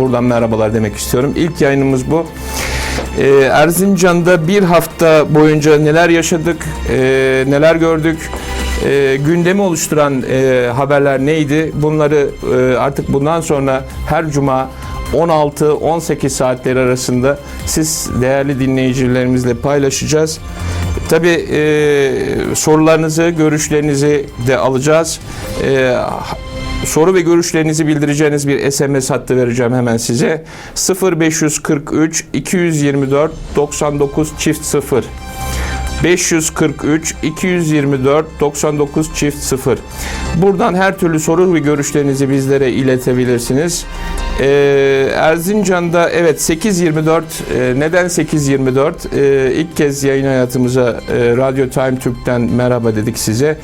buradan merhabalar demek istiyorum. İlk yayınımız bu. Ee, Erzincan'da bir hafta boyunca neler yaşadık, e, neler gördük, e, gündemi oluşturan e, haberler neydi? Bunları e, artık bundan sonra her cuma 16-18 saatleri arasında siz değerli dinleyicilerimizle paylaşacağız. Tabii e, sorularınızı, görüşlerinizi de alacağız. E, soru ve görüşlerinizi bildireceğiniz bir SMS hattı vereceğim hemen size. 0543 224 99 çift 0 543 224 99 çift 0 Buradan her türlü soru ve görüşlerinizi bizlere iletebilirsiniz. Ee, Erzincan'da evet 8.24 e, neden 8.24 Ee, ilk kez yayın hayatımıza e, Radyo Time Türk'ten merhaba dedik size.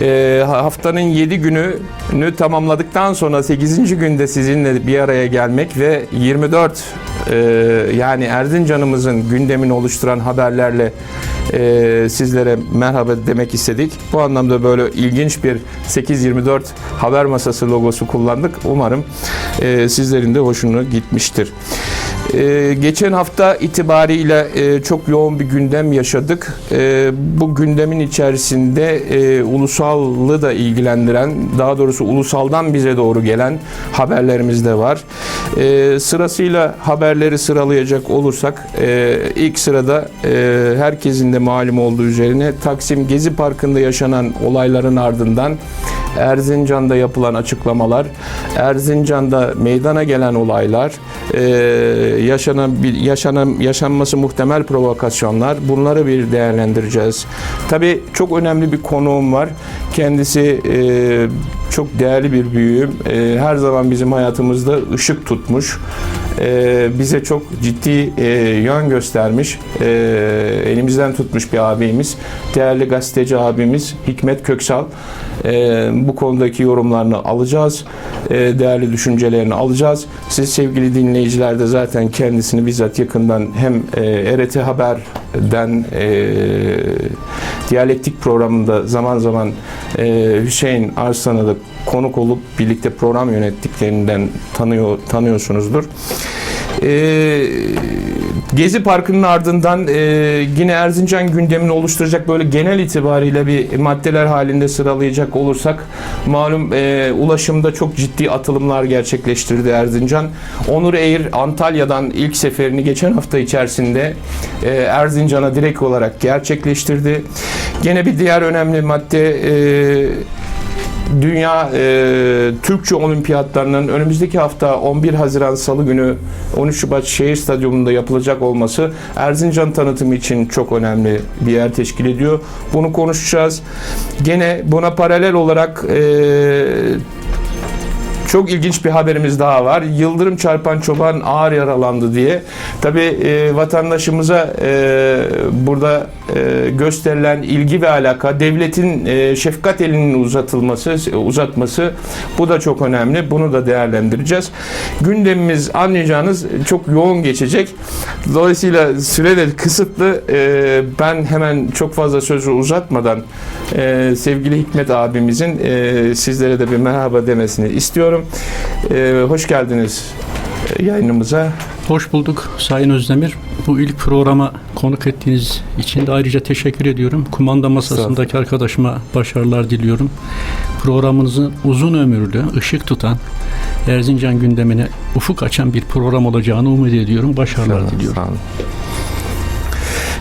Ee, haftanın 7 gününü tamamladıktan sonra 8. günde sizinle bir araya gelmek ve 24 e, yani Erzincan'ımızın gündemini oluşturan haberlerle e, sizlere merhaba demek istedik. Bu anlamda böyle ilginç bir 824 haber masası logosu kullandık. Umarım e, sizlerin de hoşuna gitmiştir. E, geçen hafta itibariyle e, çok yoğun bir gündem yaşadık. E, bu gündemin içerisinde e, ulusallı da ilgilendiren, daha doğrusu ulusaldan bize doğru gelen haberlerimiz de var. E, sırasıyla haberleri sıralayacak olursak e, ilk sırada e, herkesin de malum olduğu üzerine Taksim Gezi Parkı'nda yaşanan olayların ardından Erzincan'da yapılan açıklamalar, Erzincan'da meydana gelen olaylar, e, yaşanan yaşanan yaşanması muhtemel provokasyonlar bunları bir değerlendireceğiz. Tabii çok önemli bir konuğum var. Kendisi e, çok değerli bir büyüğüm. E, her zaman bizim hayatımızda ışık tutmuş. E, bize çok ciddi e, yön göstermiş. E, elimizden tutmuş bir abimiz. Değerli gazeteci abimiz Hikmet Köksal. E, bu konudaki yorumlarını alacağız. E, değerli düşüncelerini alacağız. Siz sevgili dinleyiciler de zaten kendisini bizzat yakından hem e, RT Haber'den e, diyalektik programında zaman zaman e, Hüseyin Arslan'ı da konuk olup birlikte program yönettiklerinden tanıyor tanıyorsunuzdur. Ee, Gezi Parkı'nın ardından e, yine Erzincan gündemini oluşturacak böyle genel itibariyle bir maddeler halinde sıralayacak olursak malum e, ulaşımda çok ciddi atılımlar gerçekleştirdi Erzincan. Onur Air Antalya'dan ilk seferini geçen hafta içerisinde e, Erzincan'a direkt olarak gerçekleştirdi. Gene bir diğer önemli madde e, Dünya e, Türkçe Olimpiyatlarının önümüzdeki hafta 11 Haziran Salı günü 13 Şubat Şehir Stadyumunda yapılacak olması Erzincan tanıtımı için çok önemli bir yer teşkil ediyor. Bunu konuşacağız. Gene buna paralel olarak e, çok ilginç bir haberimiz daha var. Yıldırım çarpan çoban ağır yaralandı diye. Tabi e, vatandaşımıza e, burada e, gösterilen ilgi ve alaka, devletin e, şefkat elinin uzatılması, uzatması bu da çok önemli. Bunu da değerlendireceğiz. Gündemimiz anlayacağınız çok yoğun geçecek. Dolayısıyla süre de kısıtlı. E, ben hemen çok fazla sözü uzatmadan e, sevgili Hikmet abimizin e, sizlere de bir merhaba demesini istiyorum. E, hoş geldiniz yayınımıza. Hoş bulduk Sayın Özdemir. Bu ilk programa konuk ettiğiniz için de ayrıca teşekkür ediyorum. Kumanda masasındaki arkadaşıma başarılar diliyorum. Programınızın uzun ömürlü, ışık tutan, Erzincan gündemine ufuk açan bir program olacağını umut ediyorum. Başarılar Sağ olun, diliyorum. sağ olun.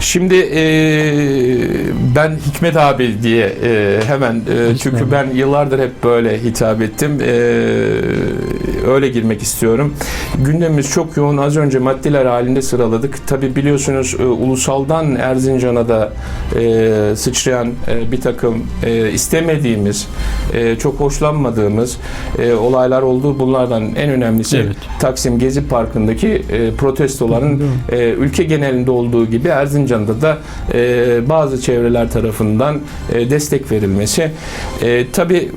Şimdi e, ben Hikmet abi diye e, hemen e, çünkü ben yıllardır hep böyle hitap ettim. E, öyle girmek istiyorum. Gündemimiz çok yoğun. Az önce maddeler halinde sıraladık. Tabi biliyorsunuz e, ulusaldan Erzincan'a da e, sıçrayan e, bir takım e, istemediğimiz, e, çok hoşlanmadığımız e, olaylar oldu. Bunlardan en önemlisi Evet. Taksim Gezi Parkı'ndaki e, protestoların e, ülke genelinde olduğu gibi Erzincan'da da e, bazı çevreler tarafından e, destek verilmesi. E, Tabi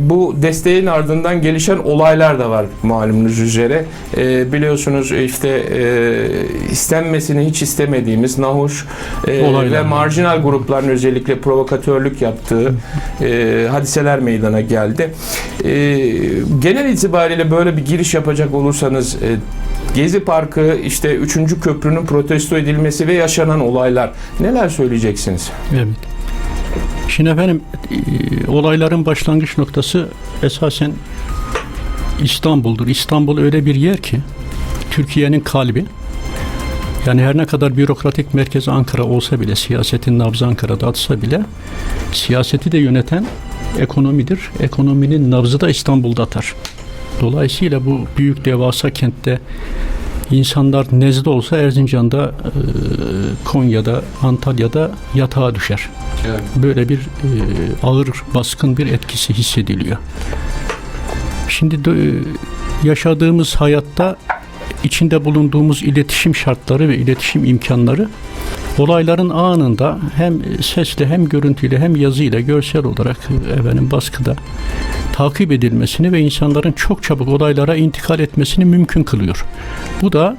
bu desteğin ardından gelişen olaylar da var malumunuz üzere. e, biliyorsunuz işte e, istenmesini hiç istemediğimiz nahoş e, ve marjinal grupların özellikle provokatörlük yaptığı e, hadiseler meydana geldi. E, genel itibariyle böyle bir giriş yapacak olursanız e, Gezi Parkı işte 3. köprünün protesto edilmesi ve yaşanan olaylar neler söyleyeceksiniz? Evet. Şimdi efendim e, olayların başlangıç noktası esasen İstanbul'dur. İstanbul öyle bir yer ki Türkiye'nin kalbi. Yani her ne kadar bürokratik merkez Ankara olsa bile, siyasetin nabzı Ankara'da atsa bile siyaseti de yöneten ekonomidir. Ekonominin nabzı da İstanbul'da atar. Dolayısıyla bu büyük devasa kentte insanlar nezle olsa Erzincan'da, e, Konya'da, Antalya'da yatağa düşer. Böyle bir e, ağır baskın bir etkisi hissediliyor. Şimdi dö- yaşadığımız hayatta içinde bulunduğumuz iletişim şartları ve iletişim imkanları olayların anında hem sesle hem görüntüyle hem yazıyla görsel olarak e, efendim baskıda takip edilmesini ve insanların çok çabuk olaylara intikal etmesini mümkün kılıyor. Bu da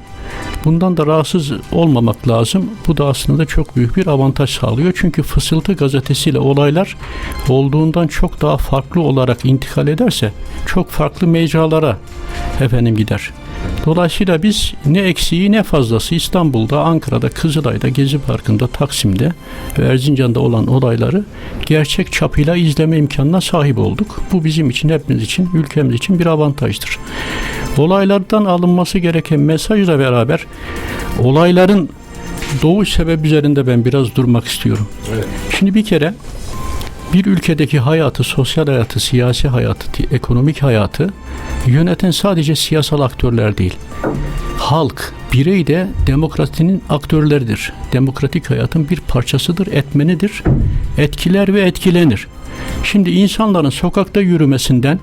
bundan da rahatsız olmamak lazım. Bu da aslında çok büyük bir avantaj sağlıyor. Çünkü Fısıltı gazetesiyle olaylar olduğundan çok daha farklı olarak intikal ederse çok farklı mecralara efendim gider. Dolayısıyla biz ne eksiği ne fazlası İstanbul'da, Ankara'da, Kızılay'da, Gezi Parkı'nda, Taksim'de ve Erzincan'da olan olayları gerçek çapıyla izleme imkanına sahip olduk. Bu bizim için, hepimiz için, ülkemiz için bir avantajdır. Olaylardan alınması gereken mesajla beraber olayların doğuş sebebi üzerinde ben biraz durmak istiyorum. Evet. Şimdi bir kere bir ülkedeki hayatı, sosyal hayatı, siyasi hayatı, ekonomik hayatı yöneten sadece siyasal aktörler değil. Halk, birey de demokrasinin aktörleridir. Demokratik hayatın bir parçasıdır, etmenidir. Etkiler ve etkilenir. Şimdi insanların sokakta yürümesinden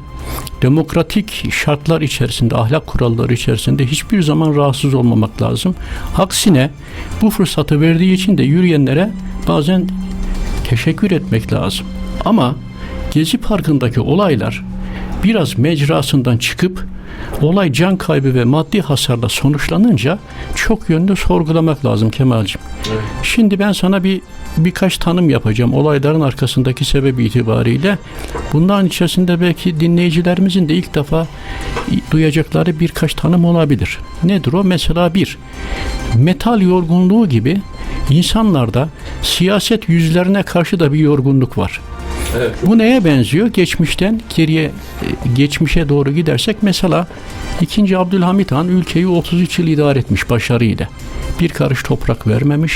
demokratik şartlar içerisinde, ahlak kuralları içerisinde hiçbir zaman rahatsız olmamak lazım. Aksine bu fırsatı verdiği için de yürüyenlere bazen teşekkür etmek lazım. Ama Gezi Parkı'ndaki olaylar biraz mecrasından çıkıp olay can kaybı ve maddi hasarla sonuçlanınca çok yönlü sorgulamak lazım Kemal'cim. Şimdi ben sana bir birkaç tanım yapacağım olayların arkasındaki sebebi itibariyle. Bunların içerisinde belki dinleyicilerimizin de ilk defa duyacakları birkaç tanım olabilir. Nedir o? Mesela bir, metal yorgunluğu gibi insanlarda siyaset yüzlerine karşı da bir yorgunluk var. Bu neye benziyor? Geçmişten geriye e, geçmişe doğru gidersek mesela 2. Abdülhamit Han ülkeyi 33 yıl idare etmiş başarıyla. Bir karış toprak vermemiş.